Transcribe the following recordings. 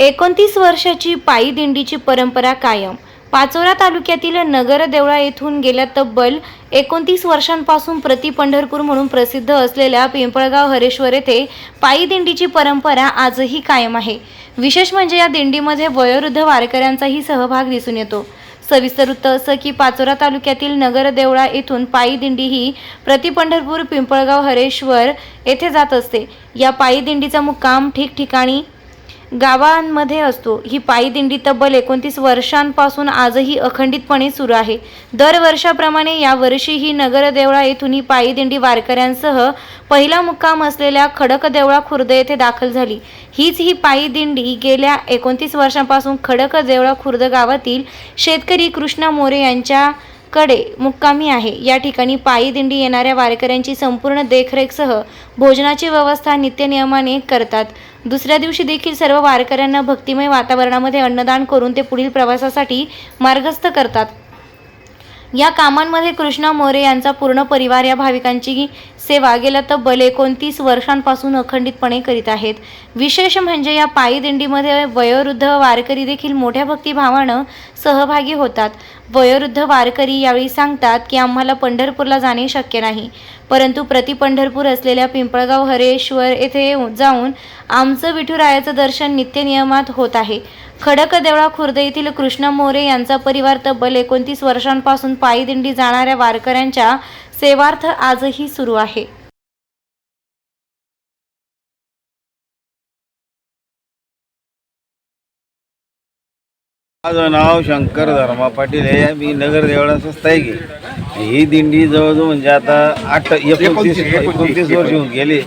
एकोणतीस वर्षाची पायी दिंडीची परंपरा कायम. पाचोरा तालुक्यातील नगर देवळा येथून गेल्या तब्बल एकोणतीस वर्षांपासून प्रति पंढरपूर म्हणून प्रसिद्ध असलेल्या पिंपळगाव हरेश्वर येथे पायी दिंडीची परंपरा आजही कायम आहे. विशेष म्हणजे या दिंडीमध्ये वयोवृद्ध वारकऱ्यांचाही सहभाग दिसून येतो. सविस्तर वृत्त असं की पाचोरा तालुक्यातील नगर देवळा येथून पायी दिंडी ही प्रति पंढरपूर पिंपळगाव हरेश्वर येथे जात असते. या पायी दिंडीचा मुक्काम ठिकठिकाणी गावांमध्ये असतो. ही पायी दिंडी तब्बल एकोणतीस वर्षांपासून आजही अखंडितपणे सुरू आहे. दरवर्षाप्रमाणे यावर्षीही नगरदेवळा येथून ही पायी दिंडी वारकऱ्यांसह पहिला मुक्काम असलेल्या खडक देवळा खुर्द येथे दाखल झाली. हीच ही पायी दिंडी गेल्या एकोणतीस वर्षांपासून खडक देवळा खुर्द गावातील शेतकरी कृष्णा मोरे यांच्या कडे मुक्कामी आहे. या ठिकाणी पायी दिंडी येणाऱ्या वारकऱ्यांची संपूर्ण देखरेखसह भोजनाची व्यवस्था नित्यनियमाने करतात. दुसऱ्या दिवशी देखील सर्व वारकऱ्यांना भक्तिमय वातावरणामध्ये अन्नदान करून ते पुढील प्रवासासाठी मार्गस्थ करतात. या कामांमध्ये कृष्णा मोरे यांचा पूर्ण परिवार या भाविकांची सेवा गेल्या तब्बल एकोणतीस वर्षांपासून अखंडितपणे करीत आहेत. विशेष म्हणजे या पायी दिंडीमध्ये वयोवृद्ध वारकरी देखील मोठ्या भक्तिभावानं सहभागी होतात. वयोवृद्ध वारकरी यावेळी सांगतात की आम्हाला पंढरपूरला जाणे शक्य नाही. परंतु प्रति पंढरपूर असलेल्या पिंपळगाव हरेश्वर येथे येऊन- जाऊन आमचं विठुरायाचं दर्शन नित्यनियमात होत आहे. खडक देवळा खुर्द येथील कृष्ण मोरे यांचा परिवार तब्बल एकोणतीस वर्षांपासून पायी दिंडी जाणाऱ्या वारकऱ्यांच्या सेवार्थ आजही सुरू आहे. माझं नाव शंकर धर्मा पाटील आहे. मी नगर देवळाचा स्थायिक आहे. ही दिंडी जवळजवळ म्हणजे आता आठ एकोणतीस एकोणतीस वर्ष होऊन गेले.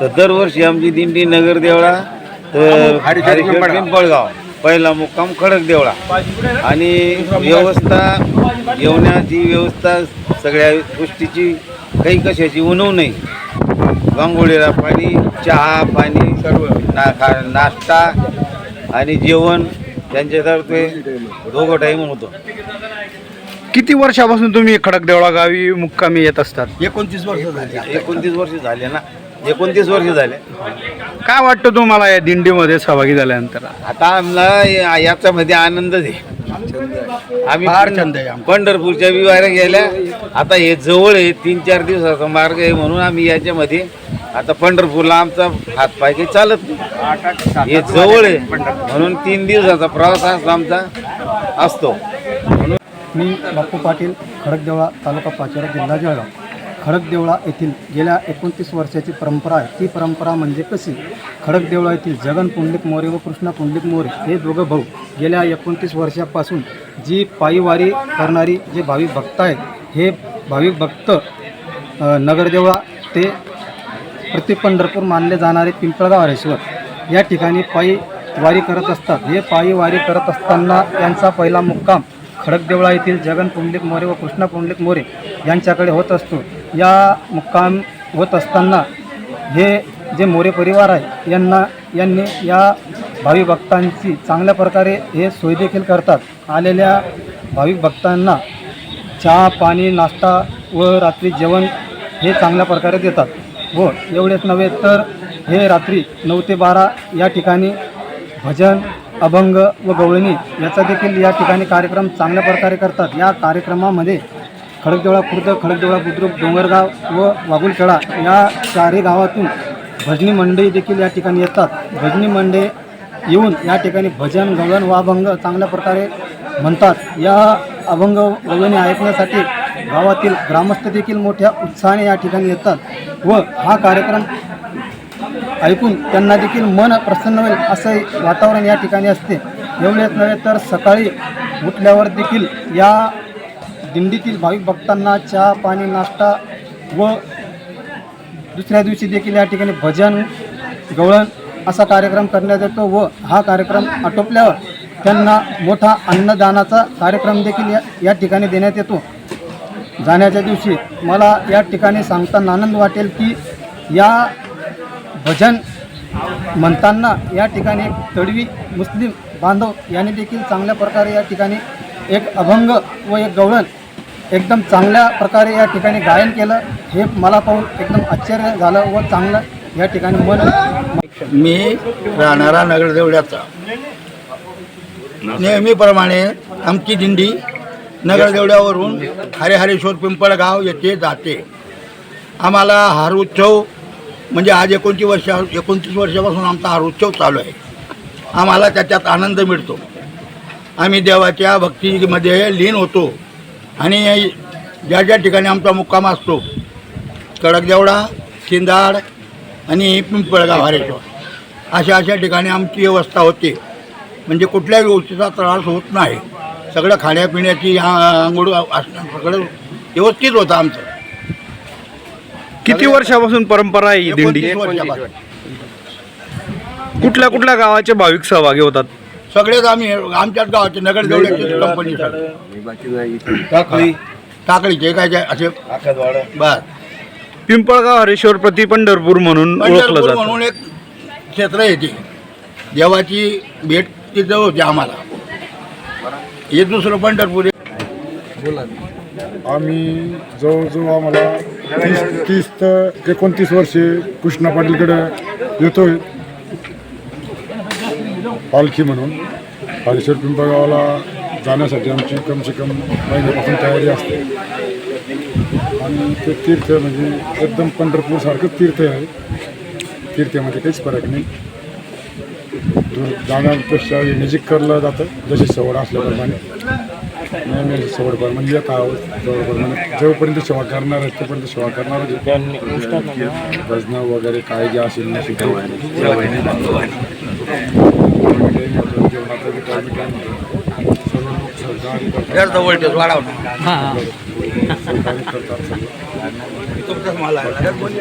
तर दरवर्षी आमची दिंडी नगर देवळा तर पिंपळगाव पहिला मुक्काम खडक देवळा. आणि व्यवस्था जेवणाची व्यवस्था सगळ्या गोष्टीची काही कशाची उणव नाही. गांगोळीला पाणी चहा पाणी सर्व. ना नाश्ता आणि जेवण दोघं टाईम होतो. किती वर्षापासून तुम्ही खडकदेवळा गावी मुक्कामी येत असतात? एकोणतीस वर्ष झाले. एकोणतीस वर्ष झाले ना. एकोणतीस वर्ष झाले. काय वाटतं तुम्हाला या दिंडीमध्ये सहभागी झाल्यानंतर? आता आम्हाला या- याच्यामध्ये आनंदच आहे. आम्ही पंढरपूरच्या विवाऱ्या गेल्या. आता हे जवळ आहे तीन चार दिवसाचा मार्ग आहे म्हणून आम्ही याच्यामध्ये आता पंढरपूरला आमचा हातपाय काही चालत नाही. हे जवळ आहे. म्हणून तीन दिवसाचा प्रवास असतो आमचा असतो. मी बापू पाटील खडकदेवळा तालुका पाचोरा जिल्हा जळगाव. खडकदेवळा येथील गेल्या एकोणतीस वर्षाची परंपरा आहे. ती परंपरा म्हणजे कशी? खडकदेवळा येथील जगन पुंडलिक मोरे व कृष्णा पुंडलिक मोरे हे दोघं भाऊ गेल्या एकोणतीस वर्षापासून जी पायीवारी करणारी जे भाविक भक्त आहेत हे भाविक भक्त नगरदेवळा ते मूर्ती पंढरपूर मानले जाणारे पिंपळगाव हरेश्वर या ठिकाणी पायी वारी करत असतात. हे पायी वारी करत असताना त्यांचा पहिला मुक्काम खडकदेवळा येथील जगन पुंडलिक मोरे व कृष्णा पुंडलिक मोरे यांच्याकडे होत असतो. या मुक्काम होत असताना हे जे मोरे परिवार आहे यांना यांनी या भाविक भक्तांची चांगल्या प्रकारे हे सोयदेखील करतात. आलेल्या भाविक भक्तांना चहा पाणी नाश्ता व रात्री जेवण हे चांगल्या प्रकारे देतात. व एवढेच नव्हे तर हे रात्री नऊ ते बारा या ठिकाणी भजन अभंग व गवळणी याचा देखील या ठिकाणी कार्यक्रम चांगल्या प्रकारे करतात. या कार्यक्रमामध्ये खडकदेवळा खुर्द खडकदेवळा बुद्रुक डोंगरगाव व वागुलखेडा या चारही गावातून भजनी मंडई देखील या ठिकाणी येतात. भजनी मंडई येऊन या ठिकाणी भजन गवळण व अभंग चांगल्या प्रकारे म्हणतात. या अभंग गवळणी ऐकण्यासाठी गावातील ग्रामस्थ देखील मोठ्या उत्साहाने या ठिकाणी येतात. व हा कार्यक्रम ऐकून त्यांना देखील मन प्रसन्न होईल असं वातावरण या ठिकाणी असते. एवढेच नव्हे तर सकाळी उठल्यावर देखील या दिंडीतील भाविक भक्तांना चहा पाणी नाश्ता व दुसऱ्या दिवशी देखील या ठिकाणी भजन गवळण असा कार्यक्रम करण्यात येतो व हा कार्यक्रम आटोपल्यावर त्यांना मोठा अन्नदानाचा कार्यक्रम देखील या या ठिकाणी देण्यात येतो. जाण्याच्या दिवशी मला या ठिकाणी सांगताना आनंद वाटेल की या भजन म्हणताना या ठिकाणी एक तडवी मुस्लिम बांधव यांनी देखील चांगल्या प्रकारे या ठिकाणी एक अभंग व एक गवळण एकदम चांगल्या प्रकारे या ठिकाणी गायन केलं. हे मला पाहून एकदम आश्चर्य झालं व चांगलं या ठिकाणी मन मी राहणारा नगरदेवड्याचा. नेहमीप्रमाणे आमची दिंडी नगरदेवड्यावरून हरेहरेश्वर पिंपळगाव येथे जाते. आम्हाला हार उत्सव म्हणजे आज एकोणतीस वर्ष एकोणतीस वर्षापासून आमचा हार उत्सव चालू आहे. आम्हाला त्याच्यात आनंद मिळतो. आम्ही देवाच्या भक्तीमध्ये लीन होतो आणि ज्या ज्या ठिकाणी आमचा मुक्काम असतो कडकदेवडा शिंदाड आणि पिंपळगाव हरेश्वर अशा अशा ठिकाणी आमची व्यवस्था होते. म्हणजे कुठल्याही गोष्टीचा त्रास होत नाही. सगळं खाण्यापिण्याची आंघोळ असणं सगळं व्यवस्थित होतं आमचं. किती वर्षापासून परंपरा आहे ही दिंडी? वर्षापासून. कुठल्या कुठल्या गावाचे भाविक सहभागी होतात? सगळेच आम्ही आमच्याच गावाचे नगर देवळ्याची कंपनी टाकळी. टाकळीचे काय काय असे बस. पिंपळगाव हरेश्वर प्रति पंढरपूर म्हणून ओळखलं पंढरपूर जातं. म्हणून एक क्षेत्र येते देवाची भेट तिथं होती आम्हाला. एक दुसरं पंढरपूर. आहे. आम्ही जवळजवळ आम्हाला तीस तीस तर एकोणतीस वर्षे कृष्णा पाटीलकडे येतोय. पालखी म्हणून. हरेश्वर पिंपळगावला जाण्यासाठी आमची कम से कम महिन्यापासून तयारी असते. आणि ते तीर्थ म्हणजे एकदम पंढरपूरसारखं तीर्थ आहे. तीर्थामध्ये काहीच फरक नाही. दूर जाण्यापेक्षा नजीक करलं जातं जशी सवड असल्याप्रमाणे. नेहमी अशी सवड प्रमाणे येत आहोत जवळप्रमाणे जोपर्यंत सेवा करणार आहेत तोपर्यंत सेवा करणार भजनं वगैरे काय जे असेल ना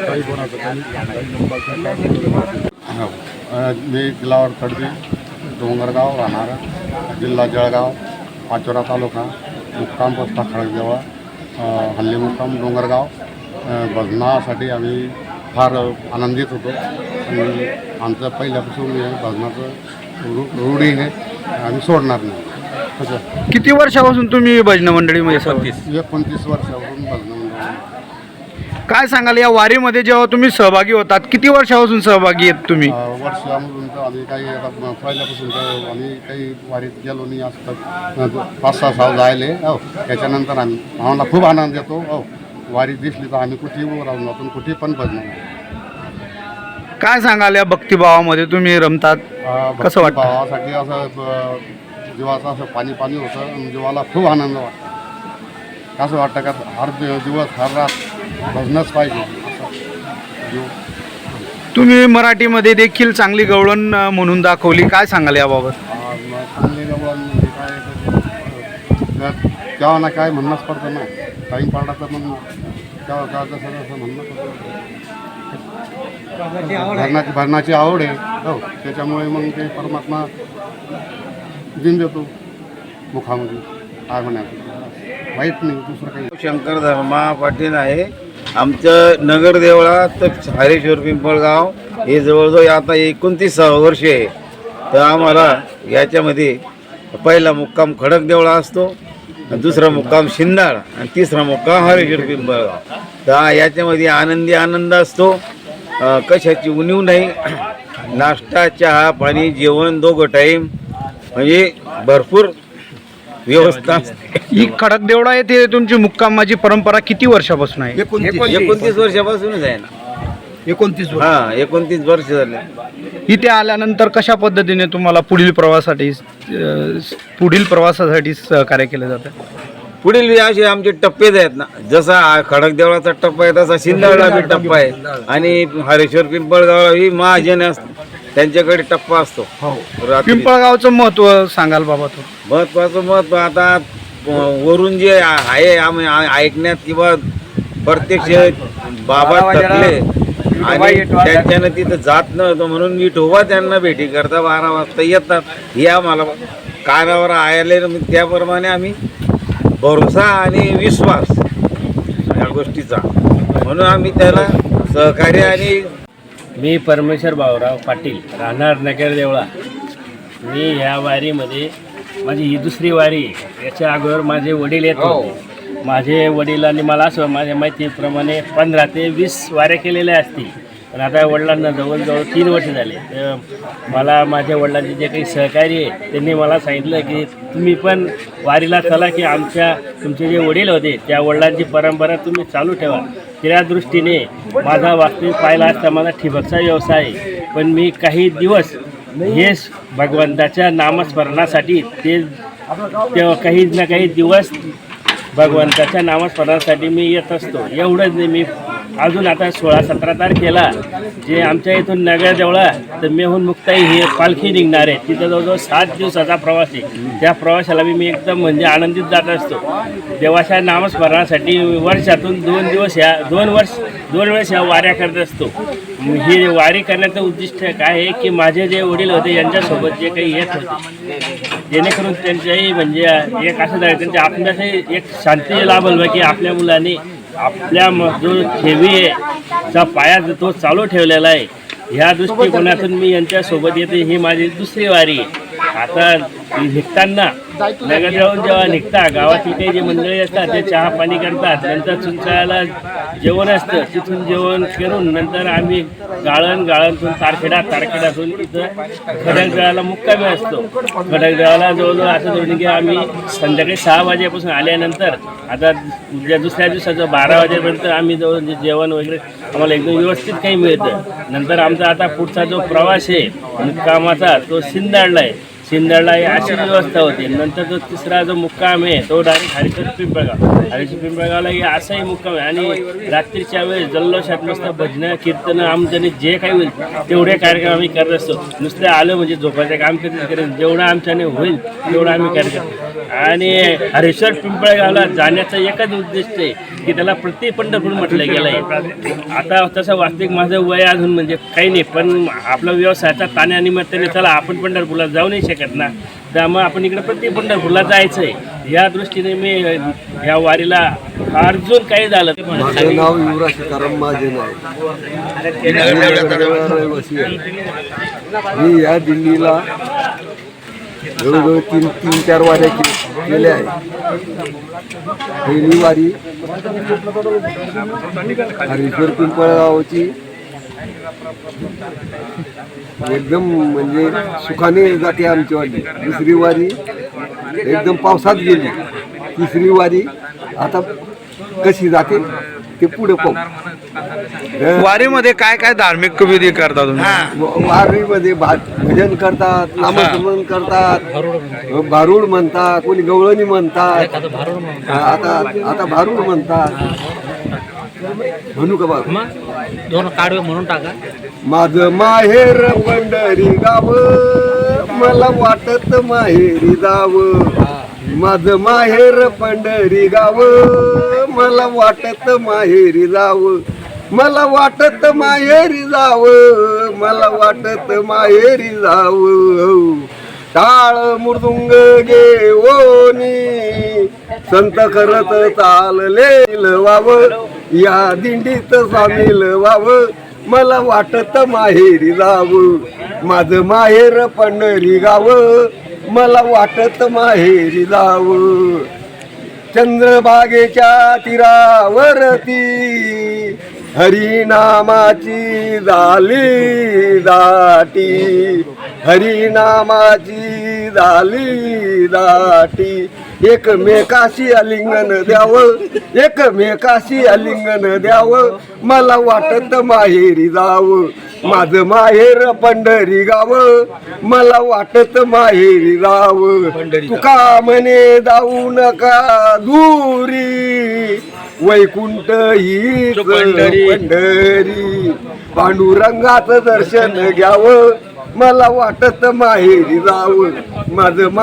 काही कोणाचं काही हो. अ, मी दिलावर तडवी डोंगरगाव राहणारा जिल्हा जळगाव पाचोरा तालुका मुक्काम पोस्टा खडकदेवा अ, हल्ली मुक्काम डोंगरगाव. भजनासाठी आम्ही फार आनंदित होतो. आणि आमचं पहिल्यापासून हे भजनाचं रू रूढीने आम्ही सोडणार नाही. कसं किती वर्षापासून तुम्ही भजन मंडळीमध्ये सहभागी एकोणतीस वर्षापासून भजन काय सांगाल या वारीमध्ये जेव्हा तुम्ही सहभागी होतात किती वर्षापासून सहभागी आहेत तुम्ही? वर्षामधून तर आम्ही काही आता पहिल्यापासून तर आम्ही काही वारीत गेलो नाही असतात पाच सहा साल जायले हो त्याच्यानंतर आम्ही आम्हाला खूप आनंद येतो. हो वारी दिसली तर आम्ही कुठेही उभं राहून जातो कुठेही पण भजन काय सांगाल या भक्तिभावामध्ये तुम्ही रमतात. कसं वाटतं? भावासाठी असं ब- जीवाचं असं पाणी पाणी होतं आणि जीवाला खूप आनंद वाटतो. असं वाटतं का? हर दि- दिवस हर रात भजनच पाहिजे. असं. जीव तुम्ही मराठीमध्ये देखील चांगली गवळण म्हणून दाखवली. काय सांगाल याबाबत? चांगले जवळ म्हणजे काय तेव्हा ना काय म्हणणंच पडतं ना. टाईम पडला तर मग तेव्हा काय जसं जसं म्हणणं पडतं. भरणाची भरणाची आवड आहे. हो त्याच्यामुळे मग ते परमात्मा दिन देतो मुखामध्ये. काय म्हणायचं? वाईट नाही दुसरं काही. शंकर धर्मा पाटील आहे. आमचं नगर देवळा तर हरेश्वर पिंपळगाव हे जवळजवळ आता एकोणतीसावं वर्ष आहे. तर आम्हाला याच्यामध्ये पहिला मुक्काम खडक देवळा असतो दुसरा मुक्काम शिंदाळ आणि तिसरा मुक्काम हरेश्वर पिंपळगाव. तर याच्यामध्ये आनंदी आनंद असतो कशाची उणीव नाही. नाश्ता चहा पाणी जेवण दोघं टाईम म्हणजे भरपूर व्यवस्था. ही खडक देवळा येथे तुमची मुक्कामाची परंपरा किती वर्षापासून आहे? एकोणतीस. वर्षापासूनच आहे ना. एकोणतीस वर्ष. हा एकोणतीस वर्ष झाले. इथे आल्यानंतर कशा पद्धतीने तुम्हाला पुढील प्रवासासाठी अ, पुढील प्रवासासाठी सहकार्य केलं जातं? पुढील असे आमचे टप्पेच आहेत ना. जसा हा खडक देवळाचा टप्पा आहे तसा शिंदाळला बी टप्पा आहे. आणि हरेश्वर पिंपळगावला ही महाजन असते त्यांच्याकडे टप्पा असतो. रात्री. पिंपळगावचं महत्त्व सांगाल बाबा तो. महत्वाचं महत्त्व आता वरून जे आहे आम्ही आ- ऐकण्यात किंवा प्रत्यक्ष बाबा थकले आणि त्यांच्यानं तिथं जात नव्हतं म्हणून विठोबा त्यांना भेटी करता बारा वाजता येतात. हे आम्हाला कानावर आले त्याप्रमाणे आम्ही भरोसा आणि विश्वास या गोष्टीचा. म्हणून आम्ही त्याला सहकार्य आणि मी परमेश्वर भाऊराव पाटील राहणार नगर देवळा. मी ह्या वारीमध्ये माझी ही दुसरी वारी आहे. याच्या अगोदर माझे वडील येत होते. माझे वडिलांनी मला असं माझ्या माहितीप्रमाणे पंधरा ते वीस वाऱ्या केलेल्या असतील. पण आता वडिलांना जवळजवळ तीन वर्ष झाले. तर मला माझ्या वडिलांचे जे काही सहकारी आहे त्यांनी मला सांगितलं की तुम्ही पण वारीला चला की आमच्या तुमचे जे वडील होते त्या वडिलांची परंपरा तुम्ही चालू ठेवा. त्या दृष्टीने माझा वास्तविक पाहिला असता माझा ठिबकचा व्यवसाय आहे. पण मी काही दिवस हे भगवंताच्या नामस्मरणासाठी ते तेव्हा काही ना काही दिवस भगवंताच्या नामस्मरणासाठी मी येत असतो. एवढंच नाही मी अजून आता सोळा सतरा तारखेला जे आमच्या इथून नगर तर मेहून मुक्ताई ही पालखी निघणार आहे. तिथं जवळजवळ सात दिवसाचा प्रवास आहे. त्या प्रवासाला मी एकदम म्हणजे आनंदित जात असतो. देवाच्या नामस्मरणासाठी वर्षातून दोन दिवस ह्या दोन वर्ष दोन वेळेस ह्या वाऱ्या करत असतो. ही वारी करण्याचं उद्दिष्ट काय आहे की माझे जे वडील होते यांच्यासोबत जे काही येत होते जेणेकरून त्यांच्याही म्हणजे एक असं झालं त्यांच्या आपल्याशी एक शांती लाभल की आपल्या मुलांनी आपल्या मजदूर जो ठेवी चा पाया तो चालू ठेवलेला आहे. ह्या दृष्टिकोनातून मी यांच्यासोबत येते. ही माझी दुसरी वारी आता निघताना नगरदेवून जेव्हा निघता गावातील काही जे मंडळी असतात ते चहा पाणी करतात नंतर चुंचाळ्याला जेवण असतं तिथून जेवण करून नंतर आम्ही गाळण गाळणतून तारखेडा तारखेडातून इथं खडकदेवाला मुक्कामी असतो. खडकदेवाला जवळजवळ असं धरून की आम्ही संध्याकाळी सहा वाजेपासून आल्यानंतर आता उद्या दुसऱ्या दिवसाचं बारा वाजेपर्यंत आम्ही जवळ जेवण वगैरे आम्हाला एकदम व्यवस्थित काही मिळतं. नंतर आमचा आता पुढचा जो प्रवास आहे मुक्कामाचा तो सिंदाडला आहे. सिन्नरला ही अशी व्यवस्था होती. नंतर जो तिसरा जो मुक्काम आहे तो डायरेक्ट हरिश्वर पिंपळगाव. हरिश्वर पिंपळगावला ही असाही मुक्काम आहे. आणि रात्रीच्या वेळेस जल्लोषात मस्त भजनं कीर्तनं आमच्याने जे काही होईल तेवढे कार्यक्रम आम्ही करत असतो. नुसते आलं म्हणजे झोपायचं काम कधीच जेवढं आमच्याने होईल तेवढं आम्ही कार्यक्रम आणि हरेश्वर पिंपळगावला जाण्याचा एकच उद्दिष्ट आहे की त्याला प्रति पंढरपूर म्हटलं गेलं आहे आता तसं वास्तविक माझं वय अजून म्हणजे काही नाही पण आपला व्यवसायाचा ताण्यानिमित्ताने चला आपण पंढरपूरला जाऊ नाही शकत ना. त्यामुळे आपण इकडे प्रति पंढरपूरला जायचं आहे या दृष्टीने मी या वारीला अर्जून काही झालं माझं नाव युवराज सीताराम माझे नाव. मी या दिल्लीला जवळजवळ तीन तीन चार वाऱ्या के- केल्या आहे. पहिली वारी हरेश्वर पिंपळगावची एकदम म्हणजे सुखाने जाते आमची वारी दुसरी वारी एकदम पावसात गेली. तिसरी वारी आता कशी जाते ते पुढे पाहू. वारीमध्ये काय काय धार्मिक विधी करता तुम्ही? व- वारीमध्ये भा भजन करतात नामस्मरण करतात भारुड. म्हणतात कोणी गवळणी म्हणतात. आता आता भारुड म्हणतात. म्हणू का बा? दोन काढवे म्हणून टाका. माझं माहेर पंढरी गाव मला वाटत माहेरी जाव. माझं माहेर पंढरी गाव मला वाटत माहेरी जाव. मला वाटत माहेरी जाव मला वाटत माहेरी जाव. टाळ मृदुंग घेऊनी संत करत चालले वाव या दिंडीत सामील वाव मला वाटत माहेरी जाव. माझं माहेर पंढरी गाव मला वाटत माहेरी जाव. चंद्रभागेच्या तीरावरती हरिनामाची झाली दाटी. हरिनामाची झाली दाटी. एकमेकाशी आलिंगन द्यावं एकमेकाशी आलिंगन द्यावं. मला वाटत माहेरी जावं माझं माहेर पंढरी गाव. मला वाटत माहेरी जाव. तुका म्हणे जाऊ नका दूरी. वैकुंठ हीच पंढरी. पांडुरंगाचं दर्शन घ्यावं. मला वाटत माहेरी जावं. माझं मा